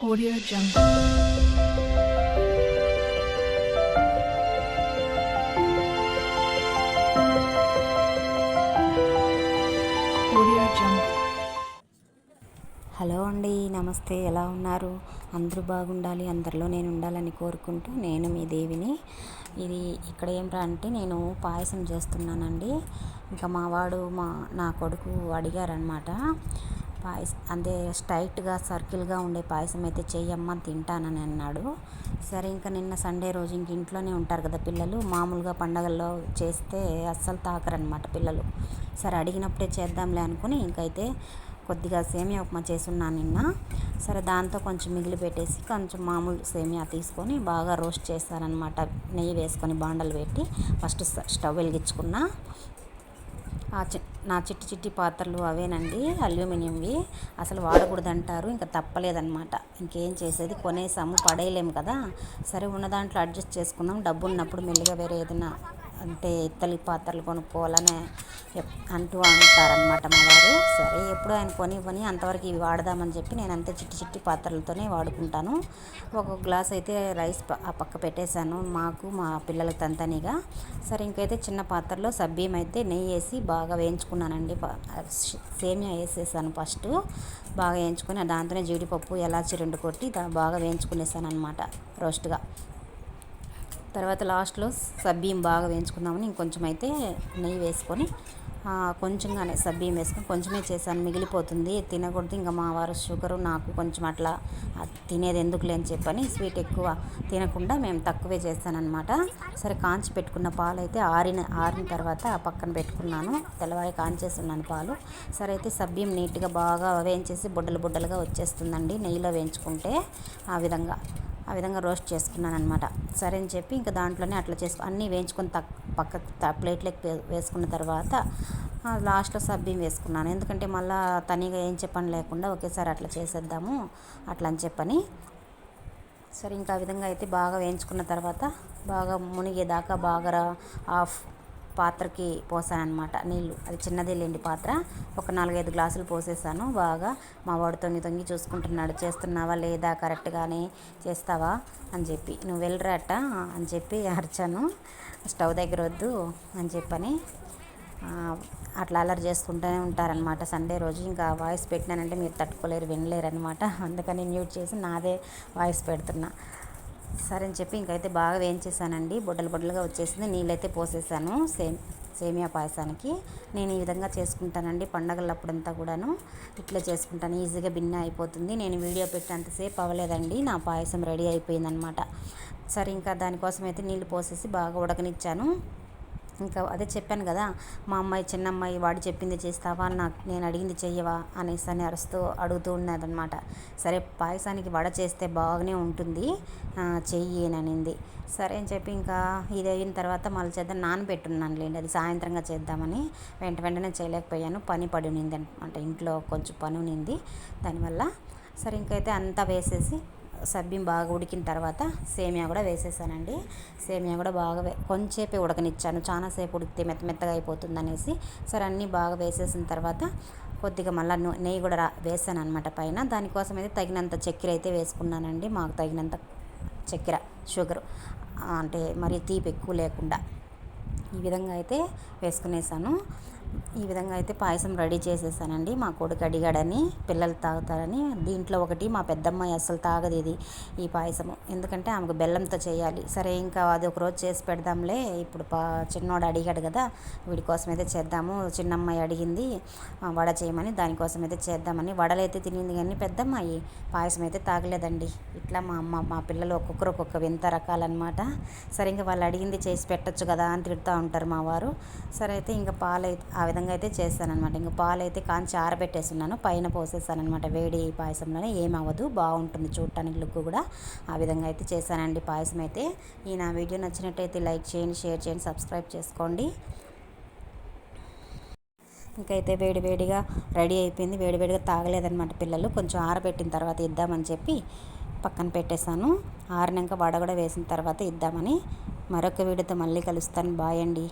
Audio Jungle. Audio Jungle. Hello అండి నమస్తే. ఎలా ఉన్నారు? అందరూ బాగుండాలి అందరిలో నేను ఉండాలని కోరుకుంటూ నేను మీ దేవిని. ఇది ఇక్కడ ఏంట్రా అంటే నేను పాయసం చేస్తున్నానండి. ఇంకా మా వాడు మా నా కొడుకు అడిగారనమాట పాయసం అదే స్ట్రైట్గా సర్కిల్గా ఉండే పాయసం అయితే చెయ్యమ్మ తింటానని అన్నాడు. సరే ఇంకా నిన్న సండే రోజు ఇంక ఇంట్లోనే ఉంటారు కదా పిల్లలు. మామూలుగా పండగల్లో చేస్తే అస్సలు తాకరనమాట పిల్లలు. సరే అడిగినప్పుడే చేద్దాంలే అనుకుని ఇంకైతే కొద్దిగా సేమియా ఉప్మా చేసున్నాను నిన్న. సరే దాంతో కొంచెం మిగిలి పెట్టేసి కొంచెం మామూలు సేమియా తీసుకొని బాగా రోస్ట్ చేస్తానన్నమాట నెయ్యి వేసుకొని బాండలు పెట్టి ఫస్ట్ స్టవ్ వెలిగించుకున్నా. ఆ చి నా చిట్టి చిట్టి పాత్రలు అవేనండి అల్యూమినియంవి. అసలు వాడకూడదంటారు ఇంకా తప్పలేదన్నమాట. ఇంకేం చేసేది? కొనేసాము పడేయలేము కదా. సరే ఉన్న దాంట్లో అడ్జస్ట్ చేసుకుందాం. డబ్బు ఉన్నప్పుడు మెల్లిగా వేరే ఏదైనా అంటే ఇత్తలి పాత్రలు కొనుక్కోవాలని అంటూ అంటారనమాట మా వారు. సరే ఎప్పుడు ఆయన కొని కొని అంతవరకు ఇవి వాడదామని చెప్పి నేను అంతే చిట్టి చిట్టి పాత్రలతోనే వాడుకుంటాను. ఒక గ్లాస్ అయితే రైస్ ప- ఆ పక్క పెట్టేశాను. మాకు మా పిల్లలకి తంతనిగా. సరే ఇంకైతే చిన్న పాత్రలో సబ్బీం అయితే నెయ్యి వేసి బాగా వేయించుకున్నానండి. సేమియా వేసేసాను ఫస్ట్. బాగా వేయించుకుని దాంతోనే జీడిపప్పు ఎలాచి రెండు కొట్టి బాగా వేయించుకునేసాను అనమాట రోస్ట్గా. తర్వాత లాస్ట్లో సబ్బీం బాగా వేయించుకుందామని ఇంకొంచెం అయితే నెయ్యి వేసుకొని కొంచెంగానే సబ్బీం వేసుకొని కొంచెమే చేశాను. మిగిలిపోతుంది తినకూడదు. ఇంకా మా వారు షుగరు నాకు కొంచెం అట్లా తినేది ఎందుకులే అని చెప్పని స్వీట్ ఎక్కువ తినకుండా మేము తక్కువే చేస్తానమాట సరే కాంచి పెట్టుకున్న పాలు అయితే ఆరిన ఆరిన తర్వాత పక్కన పెట్టుకున్నాను. తెల్లవారి కాంచేస్తున్నాను పాలు. సరే అయితే సబ్బీం నీట్గా బాగా వేయించేసి బుడ్డలు బుడ్డలుగా వచ్చేస్తుందండి. నెయ్యిలో వేయించుకుంటే ఆ విధంగా. ఆ విధంగా రోస్ట్ చేసుకున్నాను అనమాట సరే అని చెప్పి ఇంకా దాంట్లోనే అట్లా చేసుకు అన్నీ వేయించుకొని తక్ పక్క ప్లేట్లోకి వేసుకున్న తర్వాత లాస్ట్లో సబ్బీం వేసుకున్నాను. ఎందుకంటే మళ్ళీ తనిగా ఏం చెప్పని లేకుండా ఒకేసారి అట్లా చేసేద్దాము అట్లా అని చెప్పని. సరే ఇంకా విధంగా అయితే బాగా వేయించుకున్న తర్వాత బాగా మునిగేదాకా బాగా ఆఫ్ పాత్రకి పోసానమాట నీళ్ళు. అది చిన్నది లేండి పాత్ర. ఒక నాలుగైదు గ్లాసులు పోసేసాను. బాగా మా వాడు తొంగి తొంగి చూసుకుంటున్నాడు. చేస్తున్నావా లేదా? కరెక్ట్గానే చేస్తావా? అని చెప్పి. నువ్వు వెళ్ళరా అని చెప్పి అరిచాను. స్టవ్ దగ్గర వద్దు అని చెప్పని అట్లా అల్లరి చేసుకుంటూనే ఉంటారనమాట సండే రోజు ఇంకా వాయిస్ పెట్టినానంటే మీరు తట్టుకోలేరు వినలేరు అనమాట అందుకని మ్యూట్ చేసి నాదే వాయిస్ పెడుతున్నా. సరే అని చెప్పి ఇంకైతే బాగా వేయించేసానండి. బొడ్డలు బొడ్డలుగా వచ్చేసింది. నీళ్ళైతే పోసేసాను సేమ్ సేమియా పాయసానికి. నేను ఈ విధంగా చేసుకుంటానండి పండగలప్పుడంతా కూడాను. ఇట్లా చేసుకుంటాను. ఈజీగా భిన్న అయిపోతుంది. నేను వీడియో పెట్టినంతసేపు అవ్వలేదండి. నా పాయసం రెడీ అయిపోయిందనమాట. సరే ఇంకా దానికోసం అయితే నీళ్ళు పోసేసి బాగా ఉడకనిచ్చాను. ఇంకా అదే చెప్పాను కదా మా అమ్మాయి చిన్న అమ్మాయి వాడు చెప్పింది చేస్తావా నాకు నేను అడిగింది చెయ్యవా అనేసి అని అరుస్తూ అడుగుతూ ఉన్నదనమాట సరే పాయసానికి వడ చేస్తే బాగానే ఉంటుంది చెయ్యి అని అనింది సరే అని చెప్పి ఇంకా ఇది అయిన తర్వాత మళ్ళీ చేద్దాం నానబెట్టున్నాను లేండి అది సాయంత్రంగా చేద్దామని వెంట వెంటనే చేయలేకపోయాను పని పడి ఉన్నింది అనమాట ఇంట్లో కొంచెం పని ఉన్నింది దానివల్ల సరే ఇంకైతే అంతా వేసేసి సబ్బిం బాగా ఉడికిన తర్వాత సేమియా కూడా వేసేసానండి. సేమియా కూడా బాగా వే కొంచెంసేపే ఉడకనిచ్చాను. చాలాసేపు ఉడికితే మెత్త మెత్తగా అయిపోతుంది అనేసి సరే అన్నీ బాగా వేసేసిన తర్వాత కొద్దిగా మళ్ళీ నూ- నెయ్యి కూడా రా వేసాను అనమాట పైన. దానికోసం అయితే తగినంత చక్కెర అయితే వేసుకున్నానండి. మాకు తగినంత చక్కెర షుగర్ అంటే మరి తీపి ఎక్కువ లేకుండా. ఈ విధంగా అయితే వేసుకునేసాను. ఈ విధంగా అయితే పాయసం రెడీ చేసేసానండి. మా కొడుకు అడిగాడని పిల్లలు తాగుతారని. దీంట్లో ఒకటి మా పెద్దమ్మాయి అసలు తాగదు ఇది ఈ పాయసము. ఎందుకంటే ఆమెకు బెల్లంతో చేయాలి. సరే ఇంకా అది ఒక రోజు చేసి పెడదాంలే. ఇప్పుడు పా చిన్నోడు అడిగాడు కదా వీడి కోసం అయితే చేద్దాము. చిన్నమ్మాయి అడిగింది వడ చేయమని దానికోసం అయితే చేద్దామని. వడలు అయితే తినింది కానీ పెద్దమ్మాయి పాయసం అయితే తాగలేదండి. ఇట్లా మా అమ్మ మా పిల్లలు ఒక్కొక్కరు ఒక్కొక్క వింత రకాలన్నమాట. సరే ఇంకా వాళ్ళు అడిగింది చేసి పెట్టొచ్చు కదా అని తిడుతూ ఉంటారు మా వారు. సరే అయితే ఇంకా పాలు అయితే ఆ విధంగా అయితే చేస్తానమాట ఇంకా పాలు అయితే కాంచి ఆరబెట్టేస్తున్నాను. పైన పోసేసానమాట వేడి పాయసంలోనే ఏమవ్వదు. బాగుంటుంది చూడటానికి లుక్ కూడా. ఆ విధంగా అయితే చేశానండి పాయసం అయితే ఈ నా వీడియో నచ్చినట్టయితే లైక్ చేయండి షేర్ చేయండి సబ్స్క్రైబ్ చేసుకోండి. ఇంకైతే వేడి వేడిగా రెడీ అయిపోయింది. వేడి వేడిగా తాగలేదనమాట పిల్లలు. కొంచెం ఆరబెట్టిన తర్వాత ఇద్దామని చెప్పి పక్కన పెట్టేశాను. ఆరినాక వడ కూడా వేసిన తర్వాత ఇద్దామని మరొక వీడియోతో మళ్ళీ కలుస్తాను. బాయ్ అండి.